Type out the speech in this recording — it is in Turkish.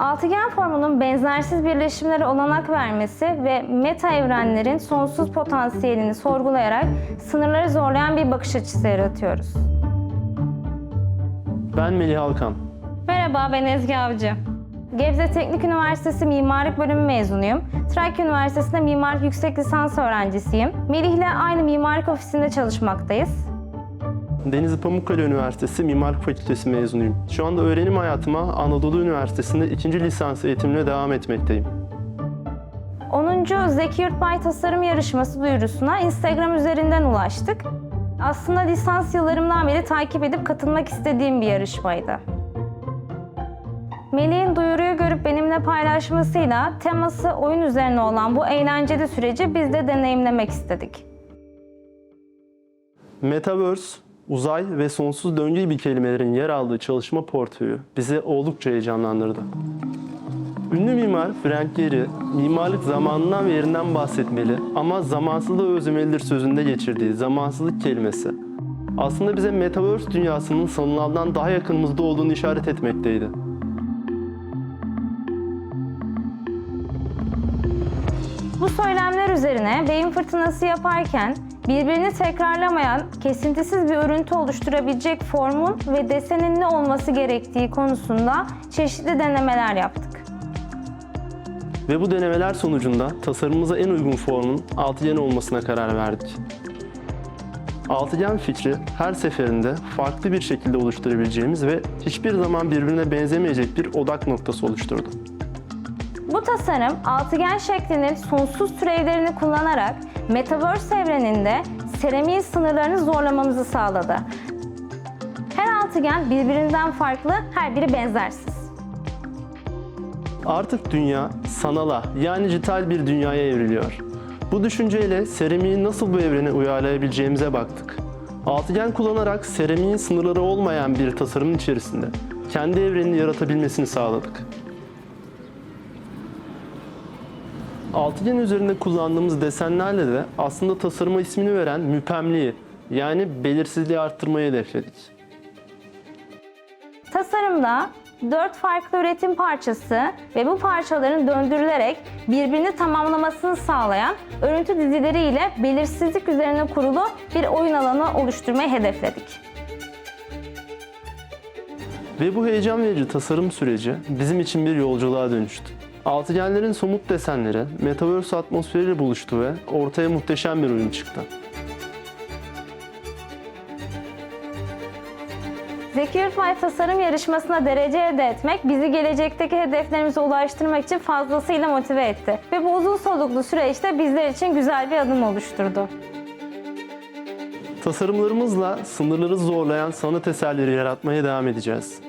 Altıgen formunun benzersiz birleşimlere olanak vermesi ve meta evrenlerin sonsuz potansiyelini sorgulayarak sınırları zorlayan bir bakış açısı yaratıyoruz. Ben Melih Alkan. Merhaba ben Ezgi Avcı. Gebze Teknik Üniversitesi Mimarlık Bölümü mezunuyum. Trakya Üniversitesi'nde mimarlık yüksek lisans öğrencisiyim. Melih ile aynı mimarlık ofisinde çalışmaktayız. Denizli Pamukkale Üniversitesi Mimarlık Fakültesi mezunuyum. Şu anda öğrenim hayatıma Anadolu Üniversitesi'nde ikinci lisans eğitimine devam etmekteyim. 10. Zeki Yurtbay Tasarım Yarışması duyurusuna Instagram üzerinden ulaştık. Aslında lisans yıllarımdan beri takip edip katılmak istediğim bir yarışmaydı. Melih'in duyuruyu görüp benimle paylaşmasıyla teması oyun üzerine olan bu eğlenceli süreci biz de deneyimlemek istedik. Metaverse, uzay ve sonsuz döngü gibi kelimelerin yer aldığı çalışma portföyü bizi oldukça heyecanlandırdı. Ünlü mimar Frank Gehry, mimarlık zamanından ve yerinden bahsetmeli ama zamansızlığı özlemelidir sözünde geçirdiği zamansızlık kelimesi aslında bize Metaverse dünyasının sanılandan daha yakınımızda olduğunu işaret etmekteydi. Bu söylemler üzerine beyin fırtınası yaparken birbirini tekrarlamayan, kesintisiz bir örüntü oluşturabilecek formun ve desenin ne olması gerektiği konusunda çeşitli denemeler yaptık. Ve bu denemeler sonucunda tasarımımıza en uygun formun altıgen olmasına karar verdik. Altıgen fikri her seferinde farklı bir şekilde oluşturabileceğimiz ve hiçbir zaman birbirine benzemeyecek bir odak noktası oluşturdu. Bu tasarım altıgen şeklinin sonsuz türevlerini kullanarak Metaverse evreninde seramiğin sınırlarını zorlamamızı sağladı. Her altıgen birbirinden farklı, her biri benzersiz. Artık dünya sanala yani dijital bir dünyaya evriliyor. Bu düşünceyle seramiği nasıl bu evrene uyarlayabileceğimize baktık. Altıgen kullanarak seramiğin sınırları olmayan bir tasarımın içerisinde kendi evrenini yaratabilmesini sağladık. Altıgen üzerinde kullandığımız desenlerle de aslında tasarıma ismini veren müpemliği yani belirsizliği arttırmayı hedefledik. Tasarımda dört farklı üretim parçası ve bu parçaların döndürülerek birbirini tamamlamasını sağlayan örüntü dizileri ile belirsizlik üzerine kurulu bir oyun alanı oluşturmayı hedefledik. Ve bu heyecan verici tasarım süreci bizim için bir yolculuğa dönüştü. Altıgenlerin somut desenleri Metaverse atmosferiyle buluştu ve ortaya muhteşem bir oyun çıktı. Zeki Yurtbay Tasarım Yarışması'na derece elde etmek bizi gelecekteki hedeflerimize ulaştırmak için fazlasıyla motive etti. Ve bu uzun soluklu süreçte bizler için güzel bir adım oluşturdu. Tasarımlarımızla sınırları zorlayan sanat eserleri yaratmaya devam edeceğiz.